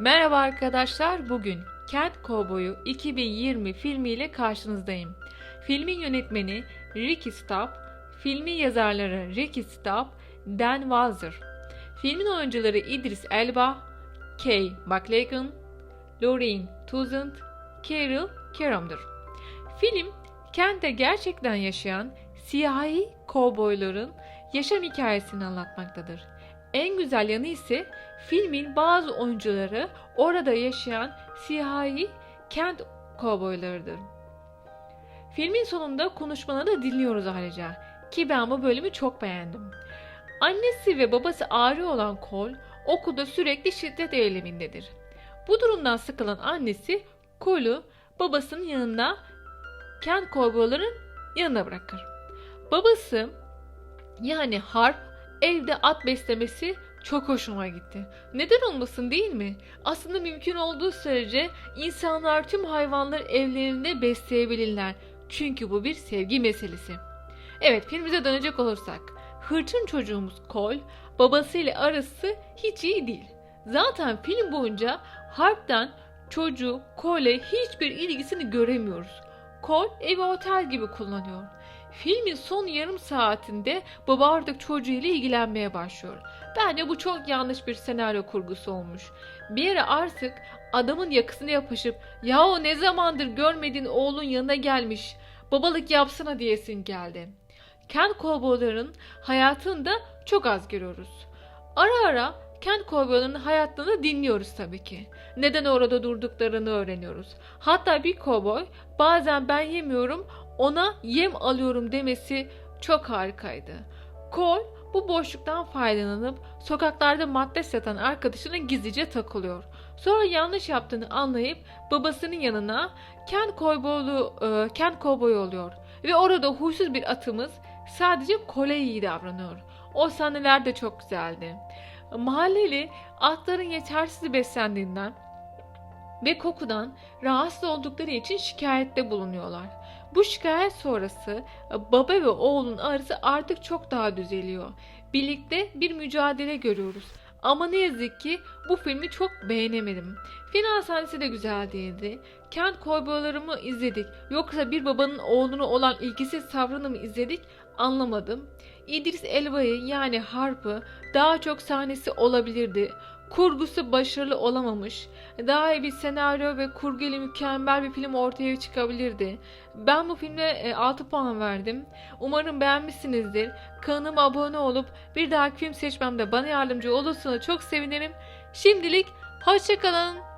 Merhaba arkadaşlar. Bugün Kent Kovboyu 2020 filmiyle karşınızdayım. Filmin yönetmeni Ricky Stapp, filmin yazarları Ricky Stapp, Dan Walzer. Filmin oyuncuları İdris Elba, Kay MacLachlan, Lorraine Toussaint, Carol Keram'dır. Film, Kent'te gerçekten yaşayan siyahi kovboyların yaşam hikayesini anlatmaktadır. En güzel yanı ise filmin bazı oyuncuları orada yaşayan siyahi kent kovboylarıdır. Filmin sonunda konuşmalarını dinliyoruz ayrıca ki ben bu bölümü çok beğendim. Annesi ve babası ağrı olan Cole okulda sürekli şiddet eylemindedir. Bu durumdan sıkılan annesi Cole'u babasının yanına kent kovboyların yanına bırakır. Babası yani Harp evde at beslemesi çok hoşuma gitti. Neden olmasın değil mi? Aslında mümkün olduğu sürece insanlar tüm hayvanları evlerinde besleyebilirler. Çünkü bu bir sevgi meselesi. Evet filmimize dönecek olursak. Hırçın çocuğumuz Cole babasıyla arası hiç iyi değil. Zaten film boyunca Harp'ten çocuğu Cole'e hiçbir ilgisini göremiyoruz. Cole evi otel gibi kullanıyor. Filmin son yarım saatinde baba artık çocuğuyla ilgilenmeye başlıyor. Bence bu çok yanlış bir senaryo kurgusu olmuş. Bir yere artık adamın yakasına yapışıp yahu ne zamandır görmediğin oğlun yanına gelmiş babalık yapsana diyesin geldi. Kent kovboyların hayatını da çok az görüyoruz. Ara ara kent kovboylarının hayatlarını dinliyoruz tabii ki. Neden orada durduklarını öğreniyoruz. Hatta bir kovboy bazen ben yemiyorum ona yem alıyorum demesi çok harikaydı. Cole bu boşluktan faydalanıp sokaklarda madde satan arkadaşına gizlice takılıyor. Sonra yanlış yaptığını anlayıp babasının yanına Kent kovboylu e, Kent kovboy oluyor ve orada huysuz bir atımız sadece Cole'e iyi davranıyor. O sahneler de çok güzeldi. Mahalleli atların yetersiz beslendiğinden ve kokudan rahatsız oldukları için şikayette bulunuyorlar. Bu şikayet sonrası baba ve oğlun arası artık çok daha düzeliyor. Birlikte bir mücadele görüyoruz. Ama ne yazık ki bu filmi çok beğenemedim. Final sahnesi de güzel değildi. Kent kovboylarımı izledik. Yoksa bir babanın oğluna olan ilgisiz tavrını mı izledik anlamadım. İdris Elba'yı yani Harp'ı daha çok sahnesi olabilirdi. Kurgusu başarılı olamamış. Daha iyi bir senaryo ve kurgu ile mükemmel bir film ortaya çıkabilirdi. Ben bu filme 6 puan verdim. Umarım beğenmişsinizdir. Kanalıma abone olup bir dahaki film seçmemde bana yardımcı olursanız çok sevinirim. Şimdilik hoşçakalın.